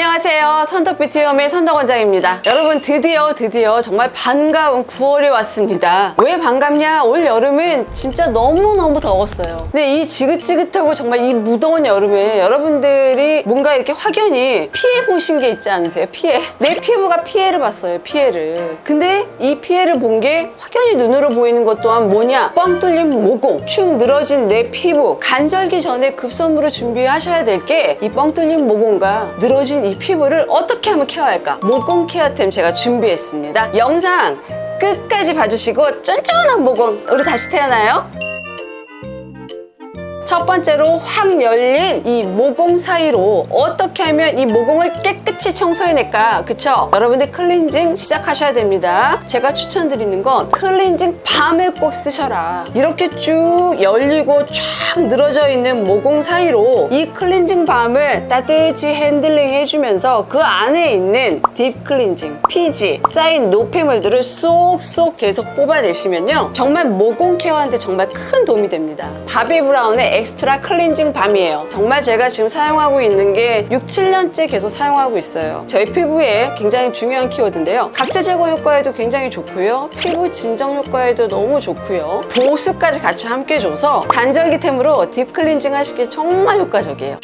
안녕하세요. 선덕뷰티홈의 선덕 원장입니다. 여러분 드디어 드디어 정말 반가운 9월이 왔습니다. 왜 반갑냐? 올 여름은 진짜 너무너무 더웠어요. 근데 이 지긋지긋하고 정말 이 무더운 여름에 여러분들이 뭔가 이렇게 확연히 피해 보신 게 있지 않으세요? 피해. 내 피부가 피해를 봤어요. 피해를. 근데 이 피해를 본 게 확연히 눈으로 보이는 것 또한 뭐냐? 뻥 뚫린 모공, 축 늘어진 내 피부, 간절기 전에 급선무를 준비하셔야 될 게 이 뻥 뚫린 모공과 늘어진 이 피부를 어떻게 하면 케어할까? 모공 케어템 제가 준비했습니다. 영상 끝까지 봐주시고 쫀쫀한 모공 우리 다시 태어나요? 첫 번째로 확 열린 이 모공 사이로 어떻게 하면 이 모공을 깨끗이 청소해낼까? 그쵸? 여러분들 클렌징 시작하셔야 됩니다. 제가 추천드리는 건 클렌징 밤을 꼭 쓰셔라. 이렇게 쭉 열리고 쫙 늘어져 있는 모공 사이로 이 클렌징 밤을 따뜻이 핸들링 해주면서 그 안에 있는 딥 클렌징, 피지, 쌓인 노폐물들을 쏙쏙 계속 뽑아내시면요. 정말 모공 케어하는데 정말 큰 도움이 됩니다. 바비 브라운의 엑스트라 클렌징 밤이에요. 정말 제가 지금 사용하고 있는 게 6, 7년째 계속 사용하고 있어요. 저희 피부에 굉장히 중요한 키워드인데요. 각질 제거 효과에도 굉장히 좋고요. 피부 진정 효과에도 너무 좋고요. 보습까지 같이 함께 줘서 간절기템으로 딥 클렌징 하시기 정말 효과적이에요.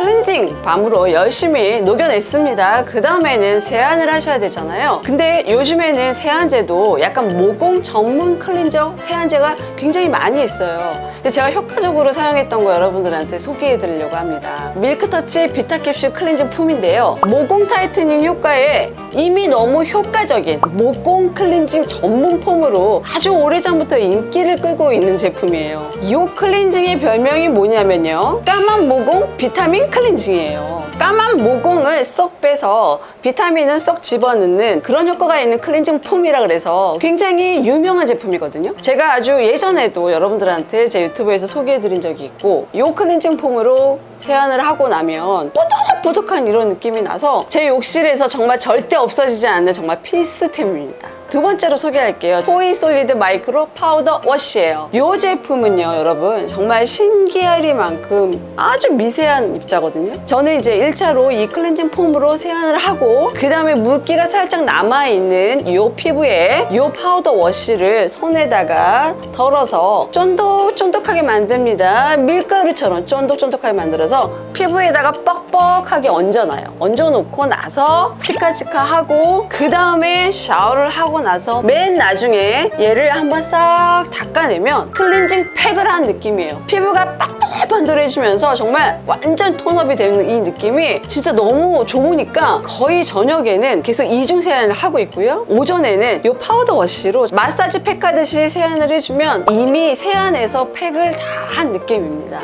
클렌징 밤으로 열심히 녹여냈습니다. 그 다음에는 세안을 하셔야 되잖아요. 근데 요즘에는 세안제도 약간 모공 전문 클렌저 세안제가 굉장히 많이 있어요. 근데 제가 효과적으로 사용했던 거 여러분들한테 소개해 드리려고 합니다. 밀크터치 비타캡슐 클렌징 폼인데요. 모공 타이트닝 효과에 이미 너무 효과적인 모공 클렌징 전문 폼으로 아주 오래전부터 인기를 끌고 있는 제품이에요. 이 클렌징의 별명이 뭐냐면요. 까만 모공 비타민 클렌징이에요. 까만 모공을 쏙 빼서 비타민을 쏙 집어넣는 그런 효과가 있는 클렌징 폼이라 그래서 굉장히 유명한 제품이거든요. 제가 아주 예전에도 여러분들한테 제 유튜브에서 소개해드린 적이 있고 이 클렌징 폼으로 세안을 하고 나면 뽀득뽀득한 이런 느낌이 나서 제 욕실에서 정말 절대 없어지지 않는 정말 필수템입니다. 두 번째로 소개할게요. 토이 솔리드 마이크로 파우더 워시예요. 이 제품은요, 여러분 정말 신기하리만큼 아주 미세한 입자거든요. 저는 이제 1차로 이 클렌징 폼으로 세안을 하고 그 다음에 물기가 살짝 남아있는 이 피부에 이 파우더 워시를 손에다가 덜어서 쫀득쫀득하게 만듭니다. 밀가루처럼 쫀득쫀득하게 만들어서 피부에다가 뻑뻑하게 얹어놔요. 얹어놓고 나서 치카치카하고 그 다음에 샤워를 하고 나서 맨 나중에 얘를 한번 싹 닦아내면 클렌징 팩을 한 느낌이에요. 피부가 반들반들해지면서 정말 완전 톤업이 되는 이 느낌이 진짜 너무 좋으니까 거의 저녁에는 계속 이중 세안을 하고 있고요. 오전에는 이 파우더 워시로 마사지 팩 하듯이 세안을 해주면 이미 세안해서 팩을 다 한 느낌입니다.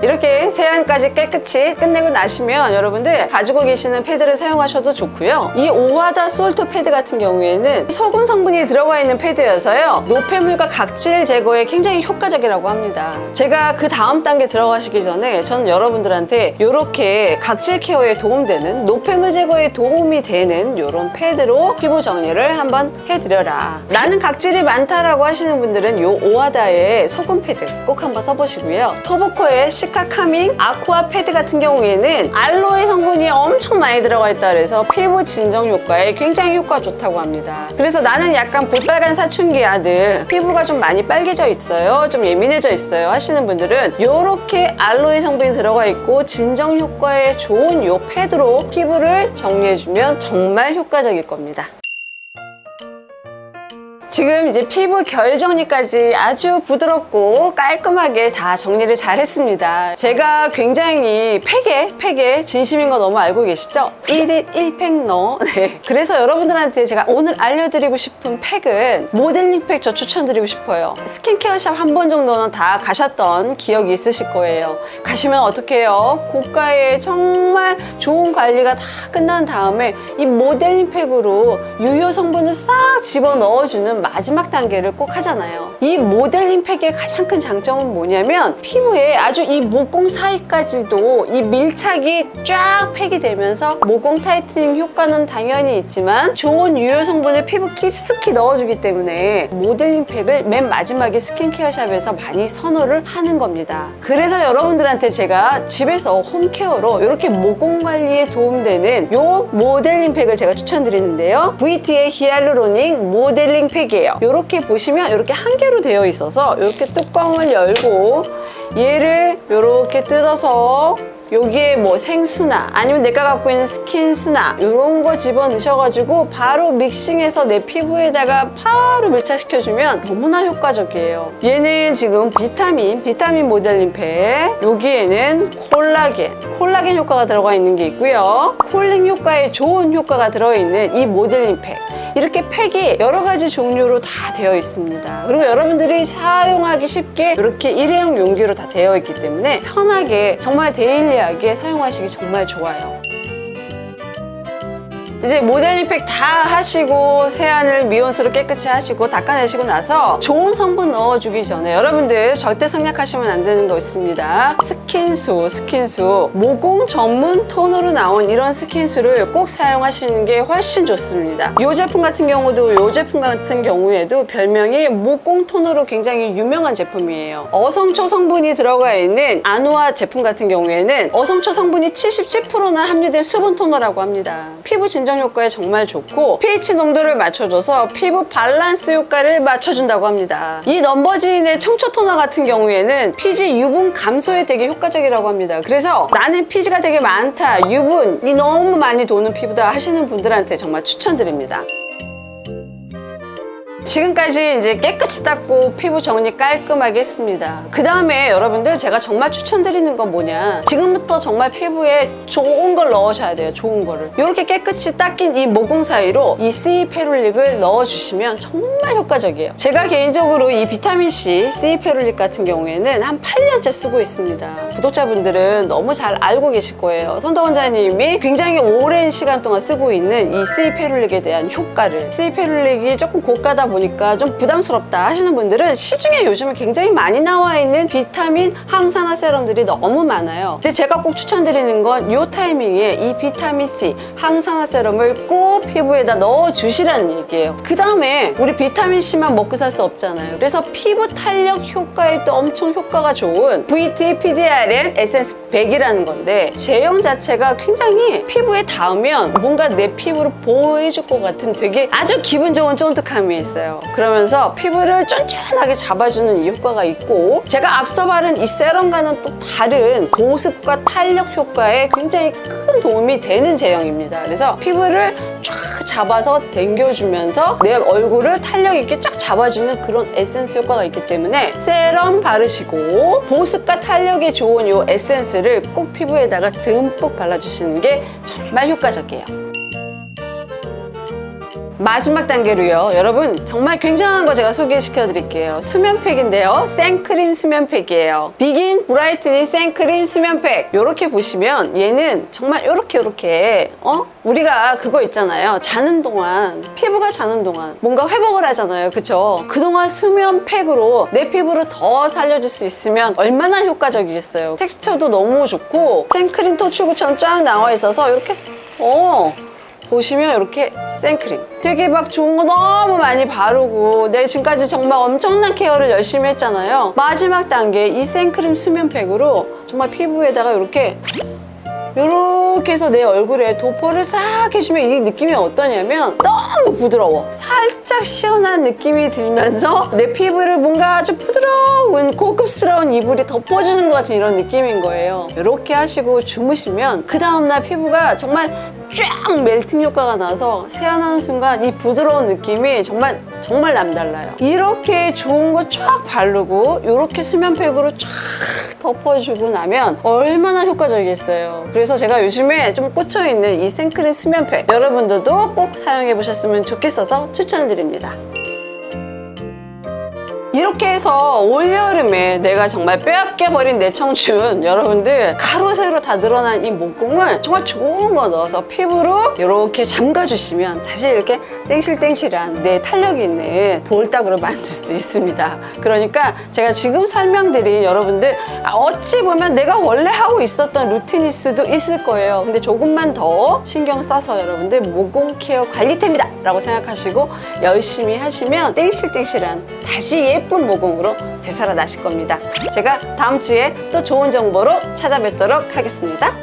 이렇게 세안까지 깨끗이 끝내고 나시면 여러분들 가지고 계시는 패드를 사용하셔도 좋고요. 이 오하다 솔트 패드 같은 경우에는 소금 성분이 들어가 있는 패드여서요. 노폐물과 각질 제거에 굉장히 효과적이라고 합니다. 제가 그 다음 단계 들어가시기 전에 저는 여러분들한테 이렇게 각질 케어에 도움되는 노폐물 제거에 도움이 되는 이런 패드로 피부 정리를 한번 해드려라. 나는 각질이 많다라고 하시는 분들은 이 오하다의 소금 패드 꼭 한번 써보시고요. 토보코의 시카 카밍 아쿠아 패드 같은 경우에는 알로에 성분이 엄청 많이 들어가 있다 그래서 피부 진정 효과에 굉장히 효과 좋다고 합니다. 그래서 나는 약간 볼빨간 사춘기 아들 피부가 좀 많이 빨개져 있어요. 좀 예민해져 있어요. 하시는 분들은 이렇게 알로에 성분이 들어가 있고 진정 효과에 좋은 이 패드로 피부를 정리해주면 정말 효과적일 겁니다. 지금 이제 피부 결 정리까지 아주 부드럽고 깔끔하게 다 정리를 잘 했습니다. 제가 굉장히 팩에, 팩에 진심인 거 너무 알고 계시죠? 1일 1팩 넣어. 네. 그래서 여러분들한테 제가 오늘 알려드리고 싶은 팩은 모델링 팩 저 추천드리고 싶어요. 스킨케어샵 한 번 정도는 다 가셨던 기억이 있으실 거예요. 가시면 어떻게 해요? 고가의 정말 좋은 관리가 다 끝난 다음에 이 모델링 팩으로 유효 성분을 싹 집어 넣어주는 하면 마지막 단계를 꼭 하잖아요. 이 모델링 팩의 가장 큰 장점은 뭐냐면 피부에 아주 이 모공 사이까지도 이 밀착이 쫙 팩이 되면서 모공 타이트닝 효과는 당연히 있지만 좋은 유효 성분을 피부 깊숙이 넣어주기 때문에 모델링 팩을 맨 마지막에 스킨케어 샵에서 많이 선호를 하는 겁니다. 그래서 여러분들한테 제가 집에서 홈케어로 이렇게 모공 관리에 도움되는 요 모델링 팩을 제가 추천드리는데요. VT의 히알루로닉 모델링 팩 이에요. 이렇게 보시면 이렇게 한 개로 되어 있어서 이렇게 뚜껑을 열고 얘를 이렇게 뜯어서 여기에 뭐 생수나 아니면 내가 갖고 있는 스킨수나 이런 거 집어 넣으셔가지고 바로 믹싱해서 내 피부에다가 바로 밀착시켜주면 너무나 효과적이에요. 얘는 지금 비타민, 비타민 모델링 팩. 여기에는 콜라겐, 콜라겐 효과가 들어가 있는 게 있고요. 쿨링 효과에 좋은 효과가 들어있는 이 모델링 팩. 이렇게 팩이 여러 가지 종류로 다 되어 있습니다. 그리고 여러분들이 사용하기 쉽게 이렇게 일회용 용기로 다 되어 있기 때문에 편하게 정말 데일리 하게 사용하시기 정말 좋아요. 이제 모델링 팩다 하시고 세안을 미온수로 깨끗이 하시고 닦아내시고 나서 좋은 성분 넣어주기 전에 여러분들 절대 생략하시면 안 되는 거 있습니다. 스킨수, 스킨수 모공 전문 톤으로 나온 이런 스킨수를 꼭 사용하시는 게 훨씬 좋습니다. 이 제품 같은 경우도 이 제품 같은 경우에도 별명이 모공 톤으로 굉장히 유명한 제품이에요. 어성초 성분이 들어가 있는 아누아 제품 같은 경우에는 어성초 성분이 77%나 함유된 수분 토너라고 합니다. 피부 진정 효과에 정말 좋고 pH 농도를 맞춰줘서 피부 밸런스 효과를 맞춰준다고 합니다. 이 넘버지인의 청초 토너 같은 경우에는 피지 유분 감소에 되게 효과적이라고 합니다. 그래서 나는 피지가 되게 많다, 유분이 너무 많이 도는 피부다 하시는 분들한테 정말 추천드립니다. 지금까지 이제 깨끗이 닦고 피부 정리 깔끔하게 했습니다. 그 다음에 여러분들 제가 정말 추천드리는 건 뭐냐. 지금부터 정말 피부에 좋은 걸 넣으셔야 돼요. 좋은 거를. 이렇게 깨끗이 닦인 이 모공 사이로 이 C 페룰릭을 넣어주시면 정말 효과적이에요. 제가 개인적으로 이 비타민C C 페룰릭 같은 경우에는 한 8년째 쓰고 있습니다. 구독자분들은 너무 잘 알고 계실 거예요. 선더 원장님이 굉장히 오랜 시간 동안 쓰고 있는 이 C 페룰릭에 대한 효과를. C 페룰릭이 조금 고가다 보니 까 좀 부담스럽다 하시는 분들은 시중에 요즘에 굉장히 많이 나와 있는 비타민 항산화 세럼들이 너무 많아요. 근데 제가 꼭 추천드리는 건 이 타이밍에 이 비타민 C 항산화 세럼을 꼭 피부에다 넣어 주시라는 얘기예요. 그 다음에 우리 비타민 C만 먹고 살 수 없잖아요. 그래서 피부 탄력 효과에 또 엄청 효과가 좋은 VT PDRN 에센스 100이라는 건데 제형 자체가 굉장히 피부에 닿으면 뭔가 내 피부를 보호해줄 것 같은 되게 아주 기분 좋은 쫀득함이 있어요. 그러면서 피부를 쫀쫀하게 잡아주는 이 효과가 있고 제가 앞서 바른 이 세럼과는 또 다른 보습과 탄력 효과에 굉장히 큰 도움이 되는 제형입니다. 그래서 피부를 쫙 잡아서 당겨주면서 내 얼굴을 탄력 있게 쫙 잡아주는 그런 에센스 효과가 있기 때문에 세럼 바르시고 보습과 탄력이 좋은 이 에센스를 꼭 피부에다가 듬뿍 발라주시는 게 정말 효과적이에요. 마지막 단계로요. 여러분 정말 굉장한 거 제가 소개시켜 드릴게요. 수면팩인데요. 생크림 수면팩이에요. 비긴 브라이트닝 생크림 수면팩. 이렇게 보시면 얘는 정말 이렇게 이렇게 어? 우리가 그거 있잖아요. 자는 동안 피부가 자는 동안 뭔가 회복을 하잖아요. 그쵸? 그동안 수면팩으로 내 피부를 더 살려줄 수 있으면 얼마나 효과적이겠어요. 텍스처도 너무 좋고 생크림 토출구처럼 쫙 나와 있어서 이렇게 어 보시면 이렇게 생크림. 되게 막 좋은 거 너무 많이 바르고 내 지금까지 정말 엄청난 케어를 열심히 했잖아요. 마지막 단계 이 생크림 수면팩으로 정말 피부에다가 이렇게 이렇게 해서 내 얼굴에 도포를 싹 해주면 이 느낌이 어떠냐면 너무 부드러워. 살짝 시원한 느낌이 들면서 내 피부를 뭔가 아주 부드러운 고급스러운 이불이 덮어주는 것 같은 이런 느낌인 거예요. 이렇게 하시고 주무시면 그 다음날 피부가 정말 쫙 멜팅 효과가 나서 세안하는 순간 이 부드러운 느낌이 정말 정말 남달라요. 이렇게 좋은 거 쫙 바르고 이렇게 수면팩으로 쫙 덮어주고 나면 얼마나 효과적이겠어요. 그래서 제가 요즘에 좀 꽂혀있는 이 생크림 수면팩 여러분들도 꼭 사용해 보셨으면 좋겠어서 추천드립니다. 이렇게 해서 올여름에 내가 정말 빼앗겨 버린 내 청춘 여러분들 가로 세로 다 늘어난 이 목공을 정말 좋은 거 넣어서 피부로 이렇게 잠가주시면 다시 이렇게 땡실땡실한 내 탄력 있는 볼따구로 만들 수 있습니다. 그러니까 제가 지금 설명드린 여러분들 아, 어찌 보면 내가 원래 하고 있었던 루틴일 수도 있을 거예요. 근데 조금만 더 신경 써서 여러분들 모공 케어 관리템이다 라고 생각하시고 열심히 하시면 땡실땡실한 다시 예쁜 모공으로 되살아나실 겁니다. 제가 다음 주에 또 좋은 정보로 찾아뵙도록 하겠습니다.